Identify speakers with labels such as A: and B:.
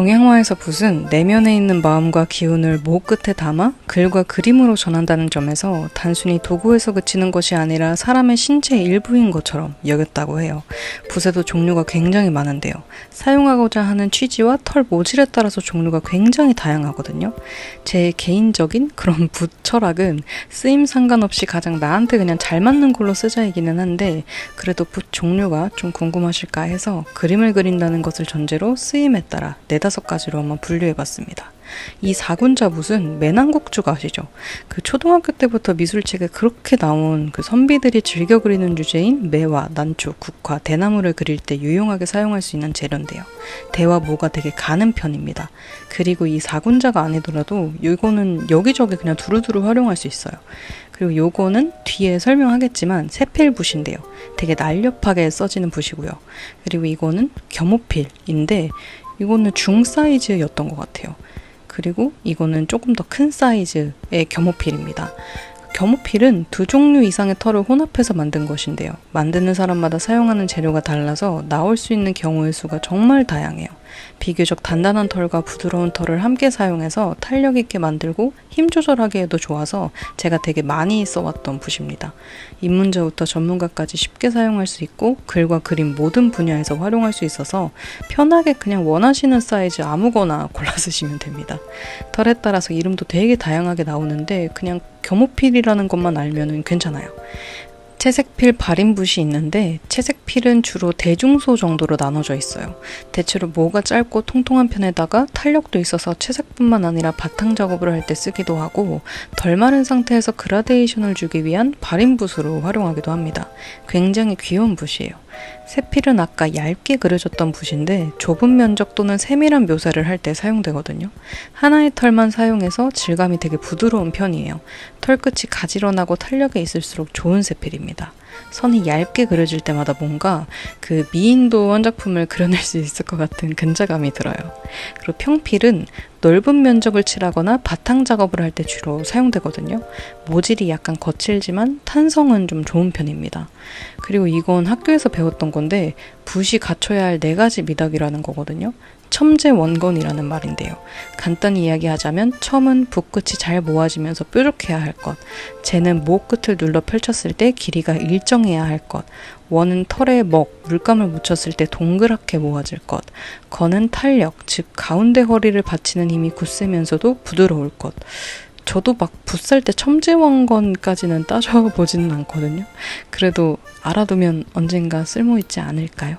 A: 동양화에서 붓은 내면에 있는 마음과 기운을 목 끝에 담아 글과 그림으로 전한다는 점에서 단순히 도구에서 그치는 것이 아니라 사람의 신체의 일부인 것처럼 여겼다고 해요. 붓에도 종류가 굉장히 많은데요. 사용하고자 하는 취지와 털 모질에 따라서 종류가 굉장히 다양하거든요. 제 개인적인 그런 붓 철학은 쓰임 상관없이 가장 나한테 그냥 잘 맞는 걸로 쓰자이기는 한데 그래도 붓 종류가 좀 궁금하실까 해서 그림을 그린다는 것을 전제로 쓰임에 따라 네다 섯 가지로 한번 분류해 봤습니다. 이 사군자 붓은 매난국주가 아시죠? 그 초등학교 때부터 미술책에 그렇게 나온 그 선비들이 즐겨 그리는 주제인 매화, 난초, 국화, 대나무를 그릴 때 유용하게 사용할 수 있는 재료인데요. 대와 모가 되게 가는 편입니다. 그리고 이 사군자가 아니더라도 이거는 여기저기 그냥 두루두루 활용할 수 있어요. 그리고 요거는 뒤에 설명하겠지만 세필 붓인데요. 되게 날렵하게 써지는 붓이고요. 그리고 이거는 겸호필인데 이거는 중 사이즈였던 것 같아요. 그리고 이거는 조금 더 큰 사이즈의 겸호필입니다. 겸호필은 두 종류 이상의 털을 혼합해서 만든 것인데요. 만드는 사람마다 사용하는 재료가 달라서 나올 수 있는 경우의 수가 정말 다양해요. 비교적 단단한 털과 부드러운 털을 함께 사용해서 탄력 있게 만들고 힘 조절하기에도 좋아서 제가 되게 많이 써왔던 붓입니다. 입문자부터 전문가까지 쉽게 사용할 수 있고 글과 그림 모든 분야에서 활용할 수 있어서 편하게 그냥 원하시는 사이즈 아무거나 골라 쓰시면 됩니다. 털에 따라서 이름도 되게 다양하게 나오는데 그냥 겸호필이라는 것만 알면 괜찮아요. 채색필 발인붓이 있는데 채색필은 주로 대중소 정도로 나눠져 있어요. 대체로 모가 짧고 통통한 편에다가 탄력도 있어서 채색뿐만 아니라 바탕 작업을 할 때 쓰기도 하고 덜 마른 상태에서 그라데이션을 주기 위한 발인붓으로 활용하기도 합니다. 굉장히 귀여운 붓이에요. 세필은 아까 얇게 그려졌던 붓인데 좁은 면적 또는 세밀한 묘사를 할 때 사용되거든요. 하나의 털만 사용해서 질감이 되게 부드러운 편이에요. 털끝이 가지런하고 탄력이 있을수록 좋은 세필입니다. 선이 얇게 그려질 때마다 뭔가 그 미인도 원작품을 그려낼 수 있을 것 같은 근자감이 들어요. 그리고 평필은 넓은 면적을 칠하거나 바탕 작업을 할 때 주로 사용되거든요. 모질이 약간 거칠지만 탄성은 좀 좋은 편입니다. 그리고 이건 학교에서 배웠던 건데 붓이 갖춰야 할 네 가지 미덕이라는 거거든요. 첨제 원건이라는 말인데요. 간단히 이야기하자면 첨은 붓끝이 잘 모아지면서 뾰족해야 할 것, 재는 목 끝을 눌러 펼쳤을 때 길이가 일정해야 할 것, 원은 털에 먹, 물감을 묻혔을 때 동그랗게 모아질 것, 건은 탄력, 즉 가운데 허리를 받치는 힘이 굳세면서도 부드러울 것. 저도 막 붓살 때 첨제원건까지는 따져보지는 않거든요. 그래도 알아두면 언젠가 쓸모 있지 않을까요?